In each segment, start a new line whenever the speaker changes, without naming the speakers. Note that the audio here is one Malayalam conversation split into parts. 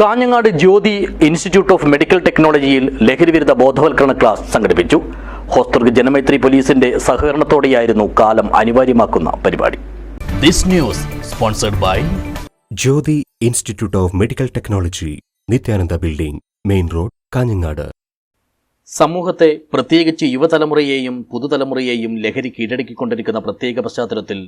Kanhangad Jyoti institute of medical ടെക്നോളജിയിൽ ലഹരിവിരുദ്ധ ബോധവൽക്കരണ ക്ലാസ് സംഘടിപ്പിച്ചു. ഹോസ്ദുർഗ് ജനമൈത്രി പോലീസിന്റെ സഹകരണത്തോടെയായിരുന്നു കാലം അനിവാര്യമാക്കുന്ന പരിപാടി.
This news sponsored by
Jyoti institute of medical technology Nityananda building main road Kanhangad.
സമൂഹത്തെ പ്രത്യേകിച്ച് യുവതലമുറയെയും പുതുതലമുറയെയും ലഹരി കീഴടക്കിക്കൊണ്ടിരിക്കുന്ന പ്രത്യേക പശ്ചാത്തലത്തിൽ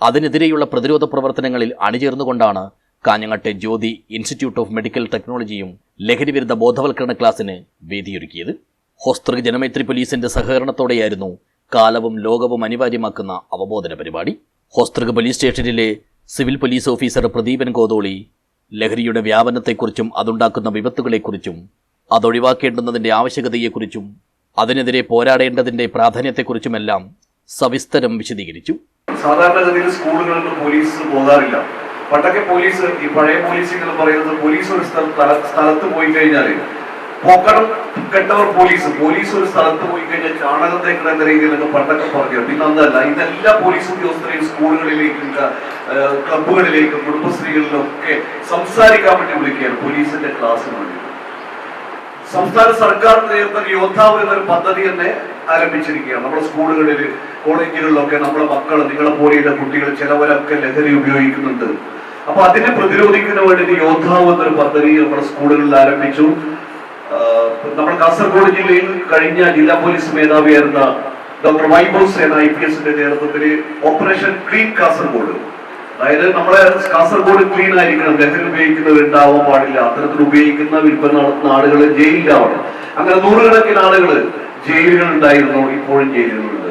അതിനെതിരെയുള്ള പ്രതിരോധ പ്രവർത്തനങ്ങളിൽ അണിചേർന്നുകൊണ്ടാണ് കാഞ്ഞങ്ങാട്ടെ ജ്യോതി ഇൻസ്റ്റിറ്റ്യൂട്ട് ഓഫ് മെഡിക്കൽ ടെക്നോളജിയും ലഹരിവിരുദ്ധ ബോധവൽക്കരണ ക്ലാസ്സിന് വേദിയൊരുക്കിയത്. ഹോസ്തൃക് ജനമൈത്രി പോലീസിന്റെ സഹകരണത്തോടെയായിരുന്നു കാലവും ലോകവും അനിവാര്യമാക്കുന്ന അവബോധന പരിപാടി. ഹോസ്തൃക് പോലീസ് സ്റ്റേഷനിലെ civil police officer Pradeepan Kotholi ലഹരിയുടെ വ്യാപനത്തെക്കുറിച്ചും അതുണ്ടാക്കുന്ന വിപത്തുകളെക്കുറിച്ചും അതൊഴിവാക്കേണ്ടുന്നതിന്റെ ആവശ്യകതയെക്കുറിച്ചും അതിനെതിരെ പോരാടേണ്ടതിന്റെ പ്രാധാന്യത്തെക്കുറിച്ചുമെല്ലാം സവിസ്തരം വിശദീകരിച്ചു.
സാധാരണഗതിയിൽ സ്കൂളുകൾക്ക് പോലീസ് പോകാറില്ല. പണ്ടൊക്കെ പോലീസ് ഈ പഴയ പോലീസ് എന്ന് പറയുന്നത് പോലീസ് ഒരു സ്ഥലത്ത് സ്ഥല- പോയി കഴിഞ്ഞാൽ പോക്കണം കെട്ടവർ പോലീസ് പോലീസ് ഒരു സ്ഥലത്ത് പോയി കഴിഞ്ഞാൽ ചാണകം തേക്കണം എന്ന രീതിയിലൊക്കെ പണ്ടൊക്കെ പറഞ്ഞു ഇന്ന് അന്നല്ല ഇന്ന് എല്ലാ പോലീസ് ഉദ്യോഗസ്ഥരെയും സ്കൂളുകളിലേക്കും ക്ലബുകളിലേക്കും കുടുംബശ്രീകളിലും ഒക്കെ സംസാരിക്കാൻ വേണ്ടി വിളിക്കുകയാണ് പോലീസിന്റെ ക്ലാസ്സിന് വേണ്ടി സംസ്ഥാന സർക്കാർ നേതൃത്വം യോദ്ധാവ് എന്നൊരു പദ്ധതി തന്നെ ആരംഭിച്ചിരിക്കുകയാണ്. നമ്മുടെ സ്കൂളുകളിൽ കോളേജുകളിലൊക്കെ നമ്മുടെ മക്കൾ നിങ്ങളെ പോലെയുള്ള കുട്ടികൾ ചിലവരൊക്കെ ലഹരി ഉപയോഗിക്കുന്നുണ്ട്. അപ്പൊ അതിനെ പ്രതിരോധിക്കുന്ന വേണ്ടി യോദ്ധാവ് എന്നൊരു പദ്ധതി നമ്മുടെ സ്കൂളുകളിൽ ആരംഭിച്ചു. നമ്മൾ കാസർഗോഡ് ജില്ലയിൽ കഴിഞ്ഞ ജില്ലാ പോലീസ് മേധാവിയായിരുന്ന ഡോക്ടർ വൈഭവ് സേന ഐ പി എസിന്റെ നേതൃത്വത്തിൽ ഓപ്പറേഷൻ ക്ലീൻ കാസർഗോഡ്. അതായത് നമ്മളെ കാസർഗോഡ് ക്ലീൻ ആയിരിക്കണം. ലഹരി ഉപയോഗിക്കുന്നവർ ഉണ്ടാവാൻ പാടില്ല. അത്തരത്തിൽ ഉപയോഗിക്കുന്ന വിൽപ്പന നടത്തുന്ന ആളുകൾ ജയിലിലാവണം. അങ്ങനെ നൂറുകണക്കിന് ആളുകൾ ജയിലുകൾ ഉണ്ടായിരുന്നു ഇപ്പോഴും ജയിലുകളുണ്ട്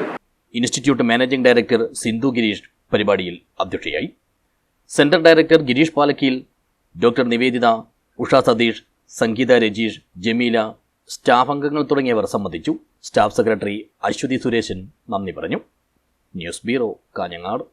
institute managing director Sindhu Girish പരിപാടിയിൽ അധ്യക്ഷയായി. സെന്റർ ഡയറക്ടർ ഗിരീഷ് പാലക്കിയിൽ ഡോക്ടർ നിവേദിത ഉഷ സതീഷ് സംഗീത രജീഷ് ജമീല സ്റ്റാഫ് അംഗങ്ങൾ തുടങ്ങിയവർ സംബന്ധിച്ചു. സ്റ്റാഫ് സെക്രട്ടറി അശ്വതി സുരേശൻ നന്ദി പറഞ്ഞു. News bureau Kanhangad.